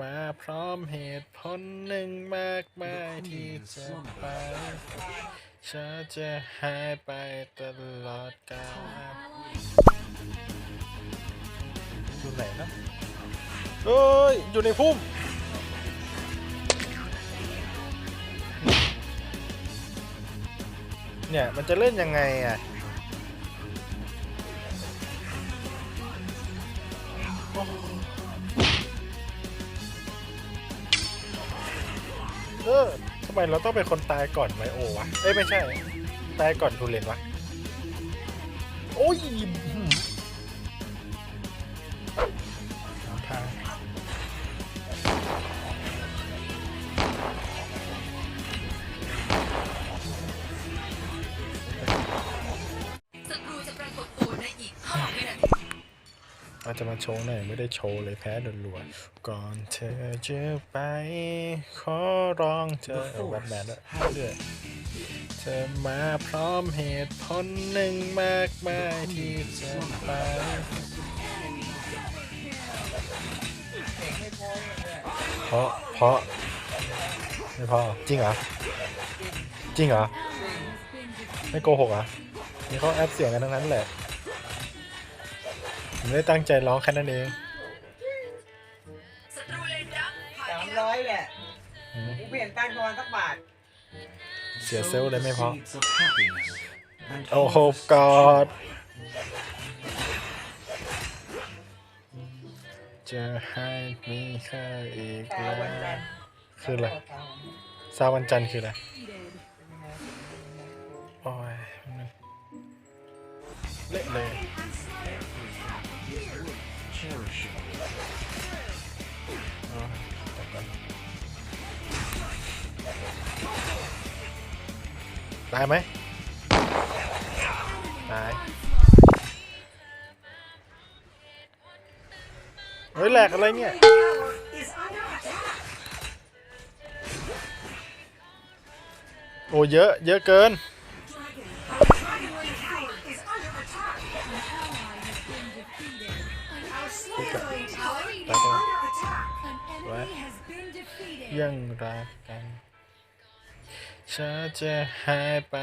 มาพร้อมเหตุผลหนึ่งมากมายที่จะไปฉันจะหายไปตลอดกาลอยู่ไหนนะเอ้ย อยู่ในพุ่มเนี่ย มันจะเล่นยังไงอะ เออทำไมเราต้องเป็นคนตายก่อนไมโอวะ เอ้ยไม่ใช่ ตายก่อนทูเลนวะ โอ้ย อาจจะมาโชว์หน่อยไม่ได้โชว์เลยแพ้รัวๆก่อนเธอจะไป ขอร้องเธอเอาแบทแมนด้วยเรื่อยเธอมาพร้อมเหตุผลหนึ่งมากมายที่จะไปเพราะเพราะไม่พอจริงเหรอจริงเหรอไม่โกหกเหรอนี่เขาแอปเสียงกันทั้งนั้นแหละ ผมไม่ได้ตั้งใจร้องแค่นั้นเองศัตรูเลนดังผ่านสามไปแล้วร้อยแหละอืมกูเปลี่ยนตังค์ทอนสักบาทเสียเซลล์เลยไม่พอ Seeds of happiness and โอ้โหกอดจะให้มีค่าอีกเช้าแล้วันจันทวร์คืออะไรซาวันจันทร์คืออะไรโอ้ยเละเลย cherishing. อ๋อจบกันตายไหมตายเยังรักกันฉันจะหายไป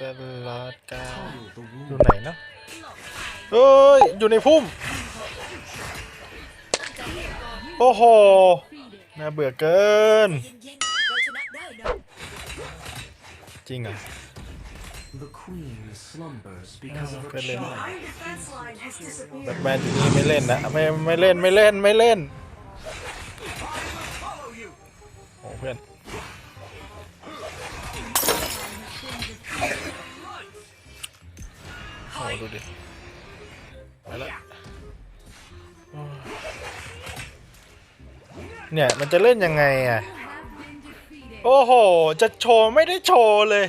ตลอดกาล Heal the อยู่ wound. ไหนนะเอ้ย อยู่ในพุ่ม โอ้โห น่าเบื่อเกินเย็นๆเราชนะได้นะจริงเหรอะ The queen slumbers because of her Good enough. child. แบทแมนอยู่นี่ไม่เล่นนะ ไม่ไม่เล่นไม่เล่นไม่เล่น โอ้ เพื่อนโอ้ดูดิไปละเนี่ย มันจะเล่นยังไงอะ โอ้โห จะโชว์ไม่ได้โชว์เลย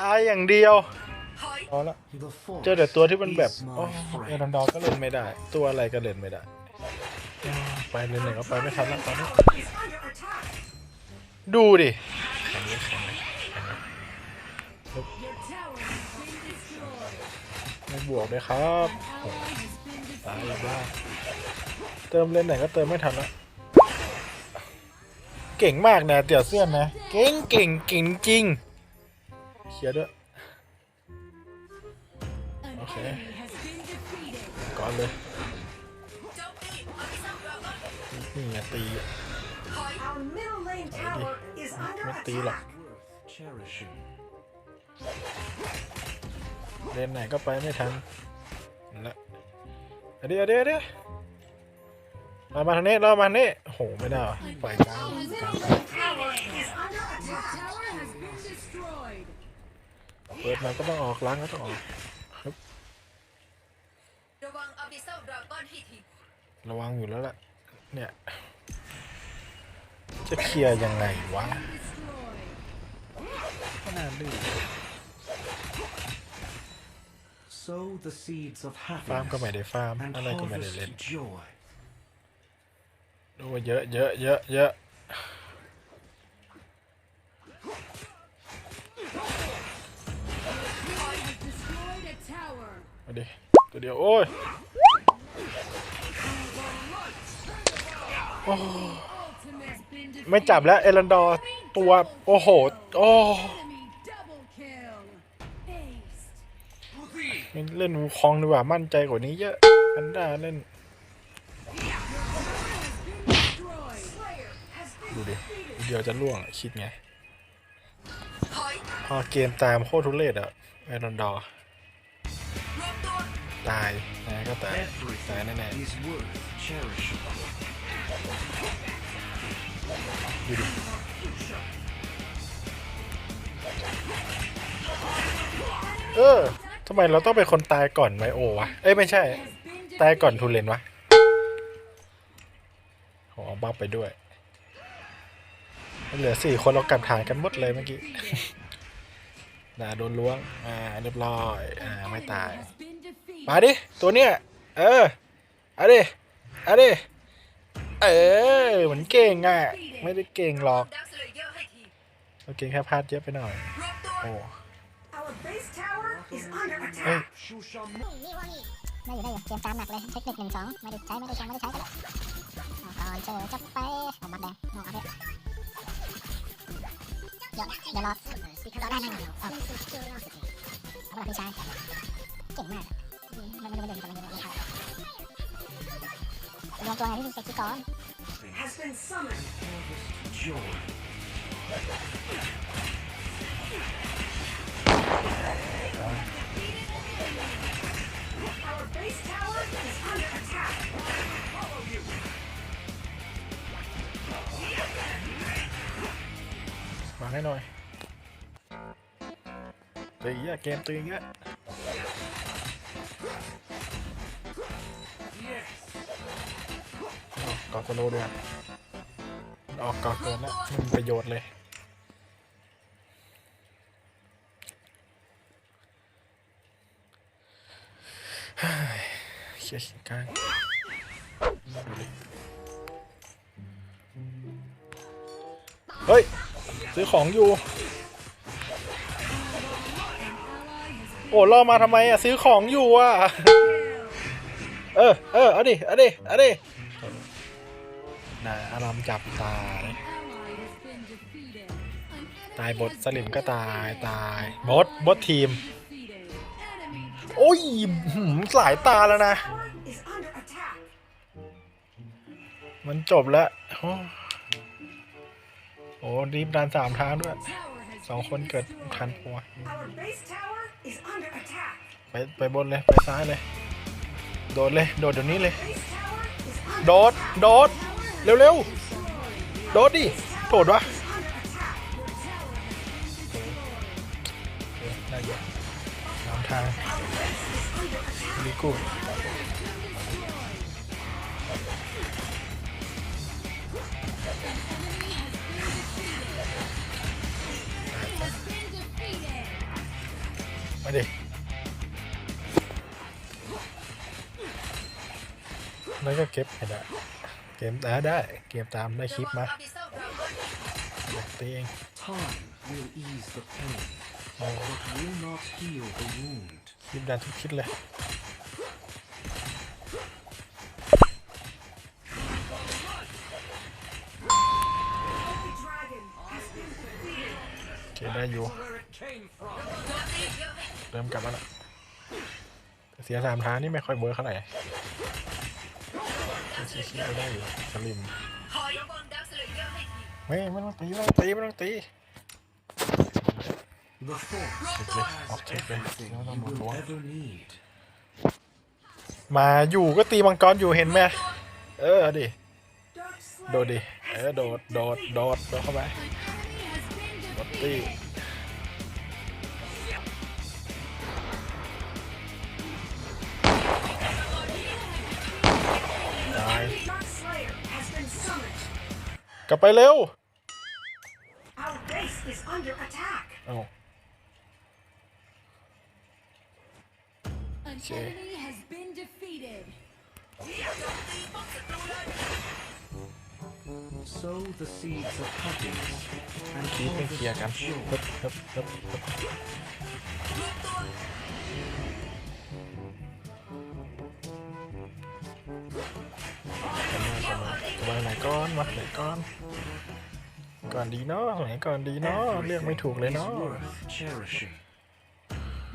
ตายอย่างเดียวถอยเอาละเจอแต่ตัวที่มันแบบโอ้เอรันดอก็เล่นไม่ได้ ตัวอะไรก็เล่นไม่ได้ ไปเล่นไหนก็ไปไม่ทันแล้วตอนนี้ ดูดิแข็งเลยแข็งเลยแข็งเลยปึ๊บไม่บวกเลยครับอ้ตายแล้วเติมเล่นไหนก็เติมไม่ทันแล้วเก่งมากนะเตี่ยวเสื้อนนะ เก่งเก่งเก่งจริงเคลียร์ด้วย โอเค ก่อนเลยนนี่ไงตี อะถอย Our middle lane tower is ไม่ under ตีหรอก attack. Worth cherishing. เล่นไหนก็ไปไม่ทันละเอาดี๋ยวเดี๋ยวเดี๋ยวเรามาทางนี้เรามาทางนี้โอ้โหไม่ได้ว่ะปล่อยกลางกลาง Tower is under attack. เปิดมาก็ต้องออกล้างก็ต้องออกระวังอภิสัมราวันให้ทีระวังอยู่แล้วล่ะเนี่ย จะเคลียร์ยังไงวะก็น่าดื้อ Sow the seeds of ฟาร์มก็ไม่ happiness ได้ฟาร์ม and อะไรก็ไม่ได้เล่น harvest joy. ดูว่าเยอะเยอะเยอะเยอะมาดิตัวเดียว โอ้ยโโอ้ ไม่จับแล้ว เอรันดอร์ตัว โอ้โห โอ้เล่นวูคองดีกว่ามั่นใจกว่านี้เยอะกันด้าเล่น ดูดิเดี๋ยวจะล่วงคิดไง พอเกมตามโคตรทุเรศอะเอรันดอร์ตายนะก็ตายตายแน่ๆ ดูดิเออทำไมเราต้องเป็นคนตายก่อนไมโอวะ เอ้ยไม่ใช่ ตายก่อนทูเลนวะโอ้เอาบัฟไปด้วย เหลือสี่คนเรากลับฐานกันหมดเลยเมื่อกี้น่าโดนล้วง อ่าเรียบร้อย อ่าไม่ตาย มาดิ ตัวเนี้ย เออ เอาดิ เอาดิ เออ เหมือนเก่งอะ ไม่ได้เก่งหรอกดักสเลเยอร์ให้ทีเราเก่งแค่พลาดเยอะไปหน่อยรวมตัวโอ้ Our base tower is under เอ้ย attack. นี่ว่านี่ได้อยู่ได้อยู่เตรียมการหนักเลยเทคนิคหนึ่งสองไม่ได้ใช้ไม่ได้ใช้ไม่ได้ใช้กันเอาก่อนเจอจะไปเอาบัตรแดงเอาเอาไปอย่าอย่ารอรอได้นั่งเดียวเอาเอาละพี่ชายเก่งมากมันมันมันเดินกันมันเดินกันรวมตัวไงที่เซ็กซี่ก่อน Has been summoned. Joy. Our base tower is under attack. มาให้หน่อยตีอ่ สโลด้วยออกกอเกินแล้วไม่มีประโยชน์เลยเฮ้ยเชี่ยขิงกลางเฮ้ย ซื้อของอยู่ โอ้ล่อมาทำไมอะ ซื้อของอยู่อะ เออ เออ เอาดิ เอาดิ เอาดิ น่าอารามจับตาย ตายบทสลิมก็ตายตายบดบดทีม โอ้ยหืมสายตาแล้วนะ มันจบแล้ว โอ้โอ้รีบดันสามทางด้วยสองคนเกิดทันปัวไปไปบนเลย ไปซ้ายเลย โดดเลย โดดเดี๋ยวนี้เลย โดด โดด เร็วๆ โดดดิ โดดวะ under attack. เออได้อยู่สามทางดีกูมาดิแล้วก็เก็บให้ได้ เกมตาได้ เกมตามได้คลิปมาระวังอาร์บิเซลดราก้อนตีเอง Time will ease the pain, but will not heal the wound. คลิปดันทุกคลิปเลยโอเคได้อยู่ เริ่มกลับมาละเสียสามทางนี่ไม่ค่อยเวิร์เท่าไหร่ คิดๆไปได้อยู่สลิมเลเยไม่ต้องตีไม่ต้องตีไม่ต้องตีออกเช็คเลย everything แล้วต้องมดล้วงมาอยู่ก็ตีมังกรอยู่เห็นไหมเออดิโดดดิเออโดดโดดโดดโดดเข้าไปโดดตีต กลับไปเร็ว Our base is under attack. เอ้า An Okay. enemy has been defeated. Sow the seeds of happiness and คีบไม่เคลียร์กัน harvest ฮึ joy. บฮึบฮึบฮึบ ก่อนมาดไหนก่อน ก่อนดีเนาะไหนก่อนดีเนาะเลือกไม่ถูกเลยเนาะ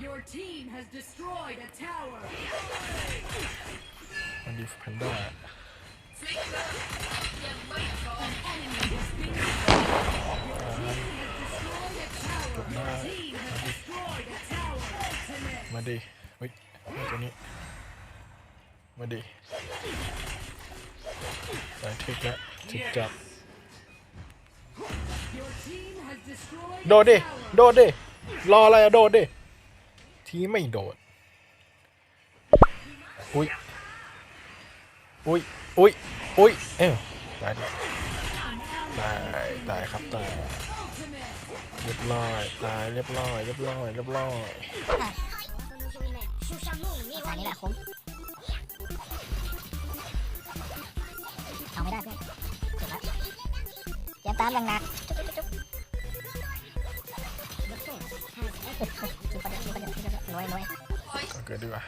Your team has destroyed a tower. มันดีแพนด้าจบหน้ามาดิเฮ้ยตัวนี้ มาดิ ใส่ทิกแล้วทิกจับ Your team has destroyed โดดดิ a tower. โดดดิ รออะไรอะโดดดิ ทีไม่โดด อุ้ย อุ้ย อุ้ย อุ้ย เอ้าตายดิตาย ตายครับตาย Ultimate. เรียบร้อย ตายเรียบร้อย เรียบร้อย เรียบร้อยอันนี้แหละคุ้มเอา ได้เพื่อนถูกแล้วเตรียมตามอย่างหนักนเดียวมีคนเดียวมีคนเดียวรวยรวยถอยก็เกิดดีกว่า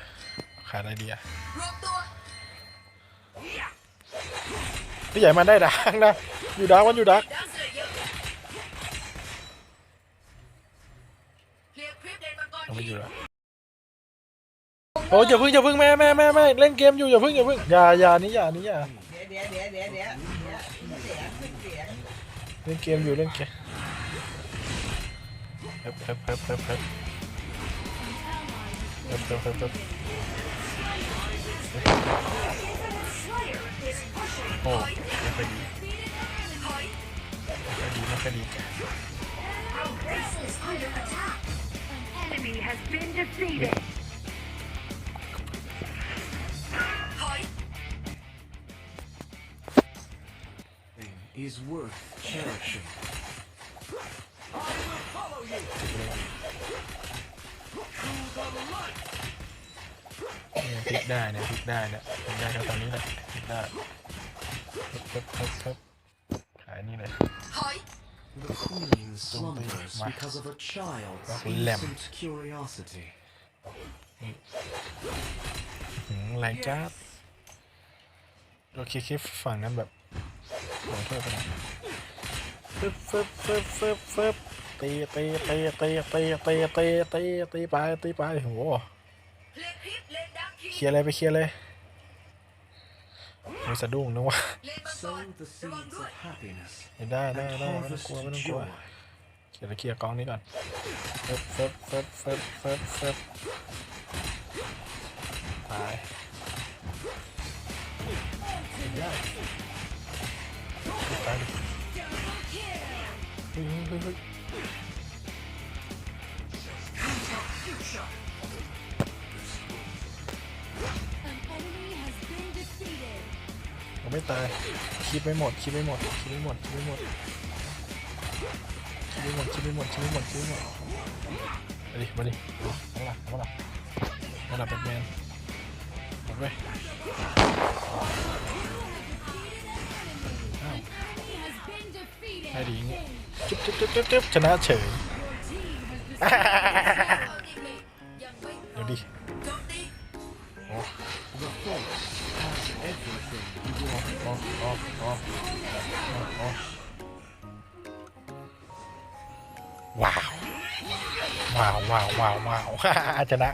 ขาดอะไรดีอะพี่ใหญ่มาได้ดังนะ อยู่ดังวันอยู่ดัง ดันเสลเยอร์เคลียร์คลิปเดนมังกร เอาไม่ ที อยู่แล้ว โอ้ยอย่าพึ่งอย่าพึ่งแม่แม่แม่แม่เล่นเกมอยู่อย่าพึ่งอย่าพึ่งอย่าอย่านี่อย่านี่อย่าเดี๋ยวเดี๋ยวเดี๋ยวเดี๋ยวเดี๋ยวเสียงเสียงเล่นเกมอยู่เล่นเกมเฮิบเฮิบเฮิบเฮิบเฮิบเฮิบเฮิบเฮิบเฮิบโอ้ยไม่ค่อยดีไม่ค่อยดีไม่ค่อยดี Our base is under attack. Enemy has been defeated. Is worth cherishing. เนี่ยพลิกได้เนี่ยพลิกได้เนี่ยพลิกได้ก็ตอนนี้แหละพลิกได้เฮิบเฮิบเฮิบขายนี่เลยถอย The queen slumbers Wow. because of a child's Lem. innocent curiosity. หืมแรงจ้าดโอเคคลิปฝั่งนั้นแบบ ขอโทษไปหน่อยฟึบฟึบฟึบฟึบฟึบตีตีตีตีตีตีตีตีตีไปตีไปโหเคลียร์เลยไปเคลียร์เลยมีสะดุ้งนึกว่าได้ได้ได้ไม่ต้องกลัวไม่ต้องกลัว joy. เดี๋ยราเคลียร์กองนี้ก่อนฟึบฟึบฟึบฟึบฟึบฟึบตายได้ ตายดิเฮ้ยเฮ้ยเฮ้ย An enemy has been defeated. ผมไม่ตายคิดไม่หมดคิดไม่หมดคิดไม่หมดคิดไม่หมดคิดไม่หมดคิดไม่หมดคิดไม่หมดคิดไม่หมดมาดิมาดิเอาละเอาหละเอาหละแบทแมนเอาไป ได้ดีงี้จุ๊บจุ๊บจุ๊บจุ๊บจุ๊บชนะเฉยดูดิโอ้โอ้โอ้โอ้โอ้ว้าว ว้าวว้าวว้าวว้าวชนะ